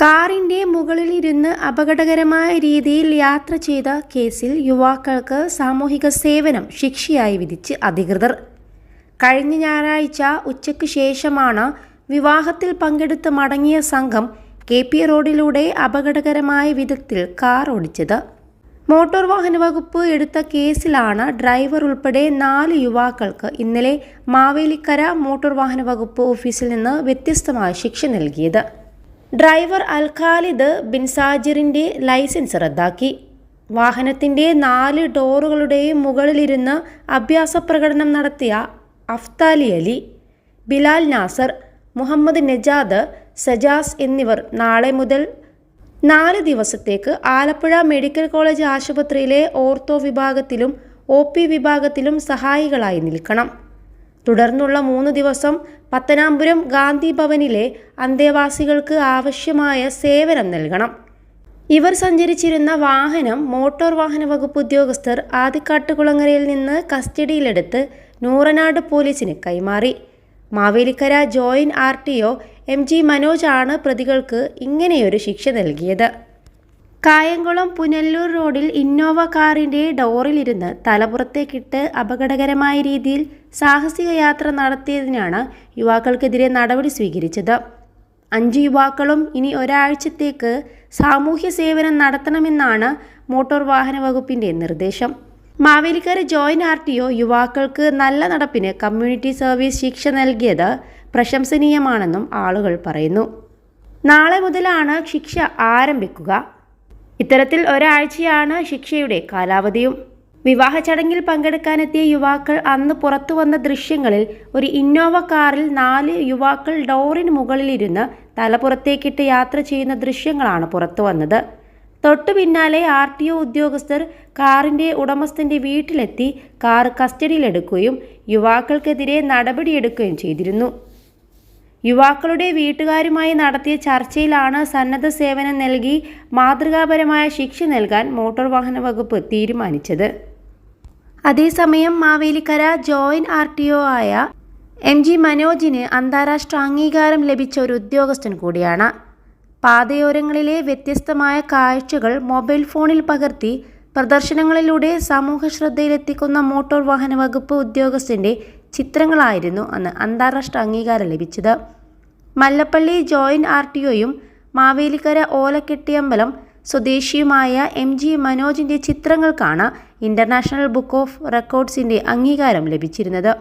കാറിന്റെ മുകളിലിരുന്ന് അപകടകരമായ രീതിയിൽ യാത്ര ചെയ്ത കേസിൽ യുവാക്കൾക്ക് സാമൂഹിക സേവനം ശിക്ഷയായി വിധിച്ച് അധികൃതർ. കഴിഞ്ഞ ഞായറാഴ്ച ഉച്ചയ്ക്ക് ശേഷമാണ് വിവാഹത്തിൽ പങ്കെടുത്ത് മടങ്ങിയ സംഘം കെ പി റോഡിലൂടെ അപകടകരമായ വിധത്തിൽ കാർ ഓടിച്ചത്. മോട്ടോർ വാഹന വകുപ്പ് എടുത്ത കേസിലാണ് ഡ്രൈവർ ഉൾപ്പെടെ നാല് യുവാക്കൾക്ക് ഇന്നലെ മാവേലിക്കര മോട്ടോർ വാഹന വകുപ്പ് ഓഫീസിൽ നിന്ന് വ്യത്യസ്തമായ ശിക്ഷ നൽകിയത്. ഡ്രൈവർ അൽ ഖാലിദ് ബിൻ സാജിറിന്റെ ലൈസൻസ് റദ്ദാക്കി. വാഹനത്തിന്റെ നാല് ഡോറുകളുടെയും മുകളിലിരുന്ന് അഭ്യാസ പ്രകടനം നടത്തിയ അഫ്താലി അലി ബിലാൽ നാസർ മുഹമ്മദ് നജാദ് സജാസ് എന്നിവർ നാളെ മുതൽ നാല് ദിവസത്തേക്ക് ആലപ്പുഴ മെഡിക്കൽ കോളേജ് ആശുപത്രിയിലെ ഓർത്തോ വിഭാഗത്തിലും ഒ പി വിഭാഗത്തിലും സഹായികളായി നിൽക്കണം. തുടർന്നുള്ള മൂന്ന് ദിവസം പത്തനാപുരം ഗാന്ധി ഭവനിലെ അന്തേവാസികൾക്ക് ആവശ്യമായ സേവനം നൽകണം. ഇവർ സഞ്ചരിച്ചിരുന്ന വാഹനം മോട്ടോർ വാഹന വകുപ്പ് ഉദ്യോഗസ്ഥർ ആദിക്കാട്ടുകുളങ്ങരയിൽ നിന്ന് കസ്റ്റഡിയിലെടുത്ത് നൂറനാട് പോലീസിന് കൈമാറി. Mavelikkara joint R T O M G മനോജാണ് പ്രതികൾക്ക് ഇങ്ങനെയൊരു ശിക്ഷ നൽകിയത്. കായംകുളം പുനല്ലൂർ റോഡിൽ ഇന്നോവ കാറിന്റെ ഡോറിലിരുന്ന് തലപുറത്തേക്കിട്ട് അപകടകരമായ രീതിയിൽ സാഹസിക യാത്ര നടത്തിയതിനാണ് യുവാക്കൾക്കെതിരെ നടപടി സ്വീകരിച്ചത്. അഞ്ച് യുവാക്കളും ഇനി ഒരാഴ്ചത്തേക്ക് സാമൂഹ്യ സേവനം നടത്തണമെന്നാണ് മോട്ടോർ വാഹന വകുപ്പിന്റെ നിർദ്ദേശം. Mavelikkara joint R T O യുവാക്കൾക്ക് നല്ല നടപ്പിന് കമ്മ്യൂണിറ്റി സർവീസ് ശിക്ഷ നൽകിയത് പ്രശംസനീയമാണെന്നും ആളുകൾ പറയുന്നു. നാളെ മുതലാണ് ശിക്ഷ ആരംഭിക്കുക. ഇത്തരത്തിൽ ഒരാഴ്ചയാണ് ശിക്ഷയുടെ കാലാവധിയും. വിവാഹ ചടങ്ങിൽ പങ്കെടുക്കാനെത്തിയ യുവാക്കൾ അന്ന് പുറത്തു വന്ന ദൃശ്യങ്ങളിൽ ഒരു ഇന്നോവ കാറിൽ നാല് യുവാക്കൾ ഡോറിന് മുകളിലിരുന്ന് തലപുറത്തേക്കിട്ട് യാത്ര ചെയ്യുന്ന ദൃശ്യങ്ങളാണ് പുറത്തു വന്നത്. തൊട്ടു പിന്നാലെ ആർ ടി ഒ ഉദ്യോഗസ്ഥർ കാറിന്റെ ഉടമസ്ഥന്റെ വീട്ടിലെത്തി കാർ കസ്റ്റഡിയിലെടുക്കുകയും യുവാക്കൾക്കെതിരെ നടപടിയെടുക്കുകയും ചെയ്തിരുന്നു. യുവാക്കളുടെ വീട്ടുകാരുമായി നടത്തിയ ചർച്ചയിലാണ് സന്നദ്ധ സേവനം നൽകി മാതൃകാപരമായ ശിക്ഷ നൽകാൻ മോട്ടോർ വാഹന വകുപ്പ് തീരുമാനിച്ചത്. അതേസമയം Mavelikkara joint R T O ആയ എം ജി മനോജിന് അന്താരാഷ്ട്ര അംഗീകാരം ലഭിച്ച ഒരു ഉദ്യോഗസ്ഥൻ കൂടിയാണ്. പാതയോരങ്ങളിലെ വ്യത്യസ്തമായ കാഴ്ചകൾ മൊബൈൽ ഫോണിൽ പകർത്തി പ്രദർശനങ്ങളിലൂടെ സമൂഹ ശ്രദ്ധയിലെത്തിക്കുന്ന മോട്ടോർ വാഹന വകുപ്പ് ഉദ്യോഗസ്ഥന്റെ ചിത്രങ്ങളായിരുന്നു അന്ന് അന്താരാഷ്ട്ര അംഗീകാരം ലഭിച്ചത്. മല്ലപ്പള്ളി ജോയിന്റ് ആർ ടി ഒയും മാവേലിക്കര ഓലക്കെട്ടിയമ്പലം സ്വദേശിയുമായ എം ജി മനോജിന്റെ ചിത്രങ്ങൾക്കാണ് ഇന്റർനാഷണൽ ബുക്ക് ഓഫ് റെക്കോർഡ്സിന്റെ അംഗീകാരം ലഭിച്ചിരുന്നത്.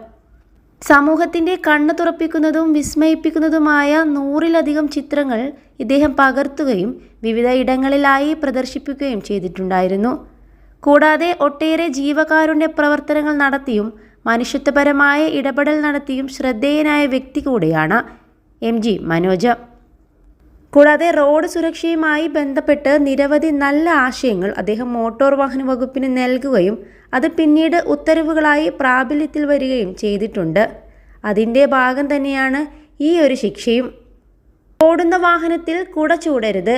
സമൂഹത്തിന്റെ കണ്ണു തുറപ്പിക്കുന്നതും വിസ്മയിപ്പിക്കുന്നതുമായ നൂറിലധികം ചിത്രങ്ങൾ ഇദ്ദേഹം പകർത്തുകയും വിവിധ ഇടങ്ങളിലായി പ്രദർശിപ്പിക്കുകയും ചെയ്തിട്ടുണ്ടായിരുന്നു. കൂടാതെ ഒട്ടേറെ ജീവകാരുണ്യ പ്രവർത്തനങ്ങൾ നടത്തിയും മനുഷ്യത്വപരമായ ഇടപെടൽ നടത്തിയും ശ്രദ്ധേയനായ വ്യക്തി കൂടിയാണ് എം ജി മനോജ്. കൂടാതെ റോഡ് സുരക്ഷയുമായി ബന്ധപ്പെട്ട് നിരവധി നല്ല ആശയങ്ങൾ അദ്ദേഹം മോട്ടോർ വാഹന വകുപ്പിന് നൽകുകയും അത് പിന്നീട് ഉത്തരവുകളായി പ്രാബല്യത്തിൽ വരികയും ചെയ്തിട്ടുണ്ട്. അതിന്റെ ഭാഗം തന്നെയാണ് ഈ ഒരു ശിക്ഷയും. ഓടുന്ന വാഹനത്തിൽ കുട ചൂടരുത്.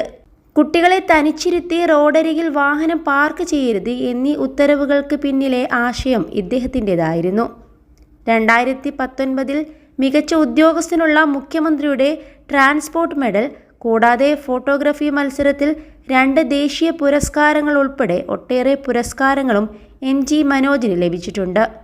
കുട്ടികളെ തനിച്ചിരുത്തി റോഡരികിൽ വാഹനം പാർക്ക് ചെയ്യരുത് എന്നീ ഉത്തരവുകൾക്ക് പിന്നിലെ ആശയം ഇദ്ദേഹത്തിന്റെതായിരുന്നു. രണ്ടായിരത്തി പത്തൊൻപതിൽ മികച്ച ഉദ്യോഗസ്ഥനുള്ള മുഖ്യമന്ത്രിയുടെ ട്രാൻസ്പോർട്ട് മെഡൽ കൂടാതെ ഫോട്ടോഗ്രഫി മത്സരത്തിൽ രണ്ട് ദേശീയ പുരസ്കാരങ്ങൾ ഉൾപ്പെടെ ഒട്ടേറെ പുരസ്കാരങ്ങളും എം ജി മനോജിന് ലഭിച്ചിട്ടുണ്ട്.